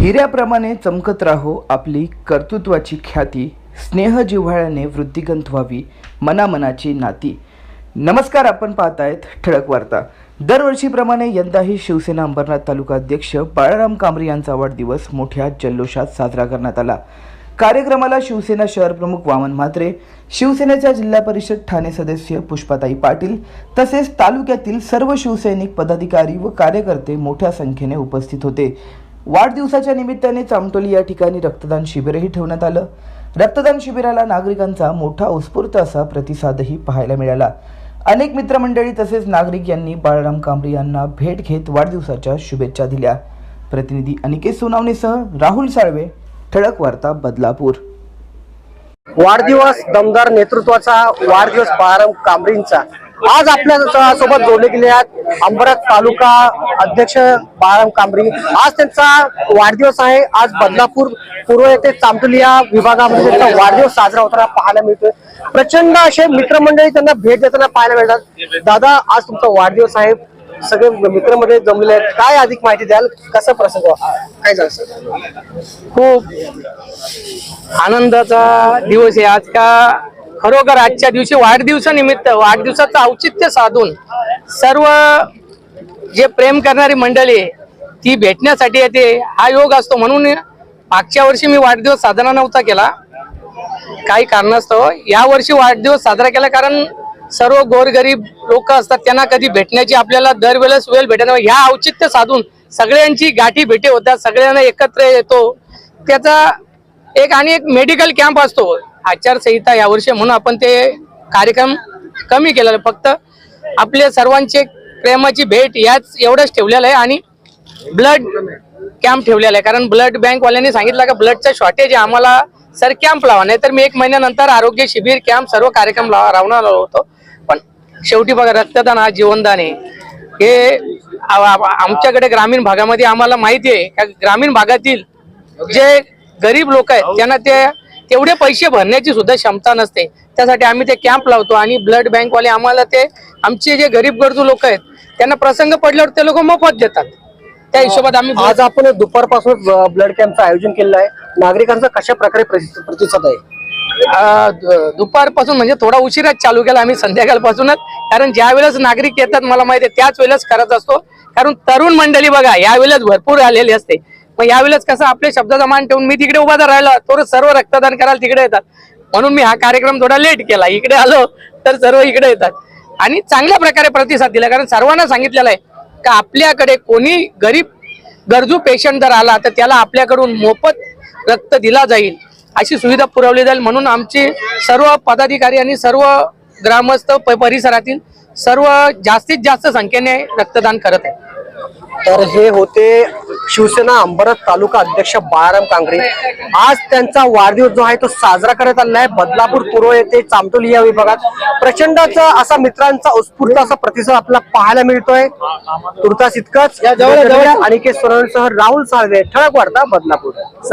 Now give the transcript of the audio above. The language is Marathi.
हिऱ्याप्रमाणे चमकत राहो आपली कर्तृत्वाची ख्याती स्नेह जिव्हाळ्याने वृद्धिगंत व्हावी मनामनाची नाती. नमस्कार आपण पाहत आहेत ठळक वार्ता. दरवर्षीप्रमाणे यंदाही शिवसेना अंबरनाथ तालुका अध्यक्ष बाळाराम कांबरे यांचा वाढदिवस मोठ्या जल्लोषात साजरा करण्यात आला. कार्यक्रमाला शिवसेना शहर प्रमुख वामन म्हात्रे शिवसेनेच्या जिल्हा परिषद ठाणे सदस्य पुष्पाताई पाटील तसेच तालुक्यातील सर्व शिवसैनिक पदाधिकारी व कार्यकर्ते मोठ्या संख्येने उपस्थित होते. वाढदिवसाच्या निमित्ताने चामटोली या ठिकाणी रक्तदान शिबिरही ठेवण्यात आलं. रक्तदान शिबिराला नागरिकांचा मोठा उत्स्फूर्त असा प्रतिसादही पाहायला मिळाला. अनेक मित्रमंडळी तसेच नागरिक यांनी बाळाराम कांबरे यांना भेट घेत वाढदिवसाच्या शुभेच्छा दिल्या. प्रतिनिधी अनिकेत सोनावणेसह राहुल साळवे ठळक वार्ता बदलापूर. वाढदिवस दमदार नेतृत्वाचा वाढदिवस बाळाराम कांबरींचा आज आपल्यासोबत जोडले गेले आहेत. अंबरनाथ तालुका अध्यक्ष बाळाराम कांबरी. आज त्यांचा वाढदिवस आहे. आज बदलापूर पूर्व येथे चामटोली या विभागामध्ये त्यांचा वाढदिवस साजरा होताना पाहायला मिळतोय. प्रचंड असे मित्रमंडळी त्यांना भेट देताना पाहायला मिळतात. दादा आज तुमचा वाढदिवस आहे. सगळे मित्रमध्ये जमलेले आहेत. काय अधिक माहिती द्याल? कसं प्रसंग काय झालं खूप आनंदाचा दिवस आहे. आज का खरोखर आजच्या दिवशी वाढदिवसानिमित्त वाढदिवसाचं औचित्य साधून सर्व जे प्रेम करणारी मंडळी ती भेटण्यासाठी येते. हा योग असतो म्हणून मागच्या वर्षी मी वाढदिवस साजरा नव्हता केला. काही कारणास्तव यावर्षी वाढदिवस साजरा केला कारण सर्व गोरगरीब लोक असतात त्यांना कधी भेटण्याची आपल्याला दरवेळेस वेळ भेटत ह्या औचित्य साधून सगळ्यांची गाठी भेटी होतात सगळ्यांना एकत्र येतो. त्याचा एक आणि एक मेडिकल कॅम्प असतो. आचारसंहिता यावर्षी म्हणून आपण ते कार्यक्रम कमी केलेला फक्त आपले सर्वांचे प्रेमाची भेट याच एवढंच ठेवलेलं आहे आणि ब्लड कॅम्प ठेवलेला आहे. कारण ब्लड बँकवाल्यांनी सांगितलं का ब्लडचा शॉर्टेज आहे आम्हाला सर कॅम्प लावा. नाही तर मी एक महिन्यानंतर आरोग्य शिबिर कॅम्प सर्व कार्यक्रम लावा रावणार होतो. पण शेवटी बघा रक्तदान हा जीवनदान आहे. हे आमच्याकडे ग्रामीण भागामध्ये आम्हाला माहिती आहे. का ग्रामीण भागातील जे गरीब लोक आहेत त्यांना ते तेवढे पैसे भरण्याची सुद्धा क्षमता नसते. त्यासाठी आम्ही ते कॅम्प लावतो आणि ब्लड बँकवाले आम्हाला ते आमचे जे गरीब गरजू लोक आहेत त्यांना प्रसंग पडल्यावर ते लोक मोफत देतात. त्या हिशोबात आम्ही आज आपण दुपारपासून ब्लड कॅम्पचं आयोजन केलेलं आहे. नागरिकांचा कशा प्रकारे प्रति- प्रतिसाद आहे? दुपारपासून म्हणजे थोडा उशिराच चालू केला आम्ही संध्याकाळपासूनच. कारण ज्या वेळेस नागरिक येतात मला माहिती आहे त्याच वेळेस करत असतो. कारण तरुण मंडळी बघा यावेळेस भरपूर आलेली असते. मग यावेळेस कसं आपल्या शब्दाचा मान ठेवून मी तिकडे उभा राहिला. तर सर्व रक्तदान करायला तिकडे येतात. म्हणून मी हा कार्यक्रम थोडा लेट केला. इकडे आलो तर सर्व इकडे येतात. आणि चांगल्या प्रकारे प्रतिसाद दिला. कारण सर्वांना सांगितलेलं आहे का आपल्याकडे कोणी गरीब गरजू पेशंट जर आला तर त्याला आपल्याकडून मोफत रक्त दिला जाईल. अशी सुविधा पुरवली जाईल. म्हणून आमचे सर्व पदाधिकारी आणि सर्व ग्रामस्थ प- परिसरातील सर्व जास्तीत जास्त संख्येने रक्तदान करत आहे तर हे होते शिवसेना अंबरनाथ तालुका अध्यक्ष बाळाराम कांगरे आज त्यांचा वाढदिवस जो आहे तो साजरा करण्यात आलेला आहे. बदलापूर पूर्व येथे चामटोली या विभागात. प्रचंडाचा असा मित्रांचा उत्स्फूर्त असा प्रतिसाद आपल्याला पाहायला मिळतोय. तुर्तास इतकंच. अनिकेत सोनवणेसह राहुल साळवे ठळक वार्ता बदलापूर.